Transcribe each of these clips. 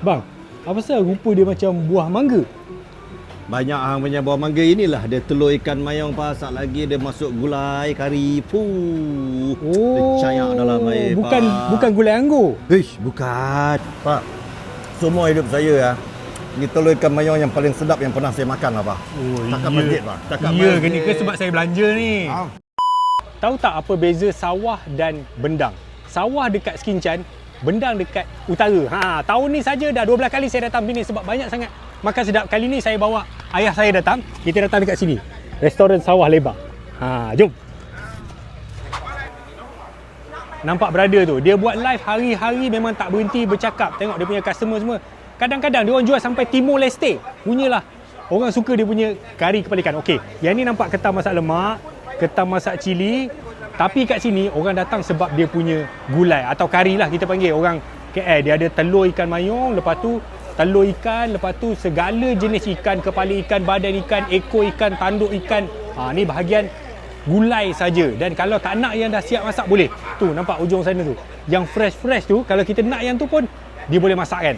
Bang, apa pasal rupa dia macam buah mangga? Banyak hang punya buah mangga inilah dia telur ikan mayang pasak lagi dia masuk gulai kari. Puh. Dia cayak dalam air. Oh, Bukan Pak. bukan gulai anggur. Ish, bukan. Pak. Semua hidup saya ya. Ni telur ikan mayang yang paling sedap yang pernah saya makan lah, Pak. Oh, Cakap iya. masjid, Pak. Cakap Ya, masjid. ni ke sebab saya belanja ni. Ah. Tahu tak apa beza sawah dan bendang? Sawah dekat Skincan, bendang dekat utara. Ha, tahun ni saja dah 12 kali saya datang sini sebab banyak sangat makan sedap. Kali ni saya bawa ayah saya datang. Kita datang dekat sini. Restoran Sawah Lebar. Ha, jom. Nampak brother tu, dia buat live hari-hari memang tak berhenti bercakap. Tengok dia punya customer semua. Kadang-kadang dia orang jual sampai Timor Leste. Punyalah. Orang suka dia punya kari kepala ikan. Okey, yang ni nampak ketam masak lemak, ketam masak cili. Tapi kat sini orang datang sebab dia punya gulai atau kari lah kita panggil. Orang KL dia ada telur ikan mayung, lepas tu telur ikan, lepas tu segala jenis ikan, kepala ikan, badan ikan, ekor ikan, tanduk ikan. Ha, ni bahagian gulai saja dan kalau tak nak yang dah siap masak boleh. Tu nampak ujung sana tu. Yang fresh-fresh tu kalau kita nak yang tu pun dia boleh masak kan.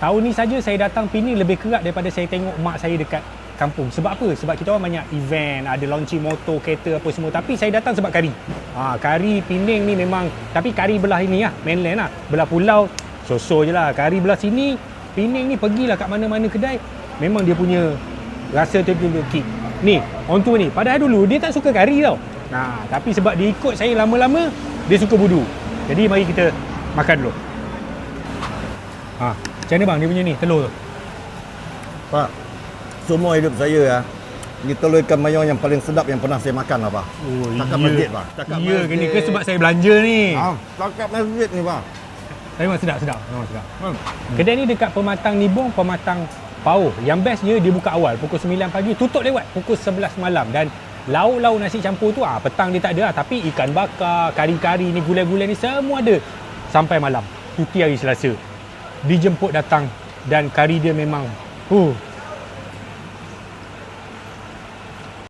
Tahun ni saja saya datang Penang lebih kerap daripada saya tengok mak saya dekat kampung. Sebab apa? Sebab kita orang banyak event, ada launching motor, kereta apa semua. Tapi saya datang sebab kari. Ha, kari Penang ni memang tapi kari belah ini lah, mainland lah. Belah pulau so-so je lah. Kari belah sini Penang ni pergilah kat mana-mana kedai memang dia punya rasa tu tu kick. Ni, orang tua ni. Padahal dulu dia tak suka kari tau. Nah, tapi sebab dia ikut saya lama-lama, dia suka budu. Jadi mari kita makan dulu. Ha, macam mana bang dia punya ni telur tu? Pak. Semua hidup saya ya. Ni telur ikan mayang yang paling sedap yang pernah saya makan lah, Pak. Oh, Cakap masjid, Pak. Cakap Ya ke ni ke masjid. sebab saya belanja ni. Ah, cakap masjid ni, Pak. Tapi memang sedap, sedap. Memang sedap. Hmm. Kedai ni dekat Pematang Nibong, Pematang Pauh. Yang bestnya dia buka awal pukul 9 pagi, tutup lewat pukul 11 malam dan lauk-lauk nasi campur tu ah petang dia tak ada lah tapi ikan bakar, kari-kari ni gulai-gulai ni semua ada sampai malam. Cuti hari Selasa. Dijemput datang dan kari dia memang uh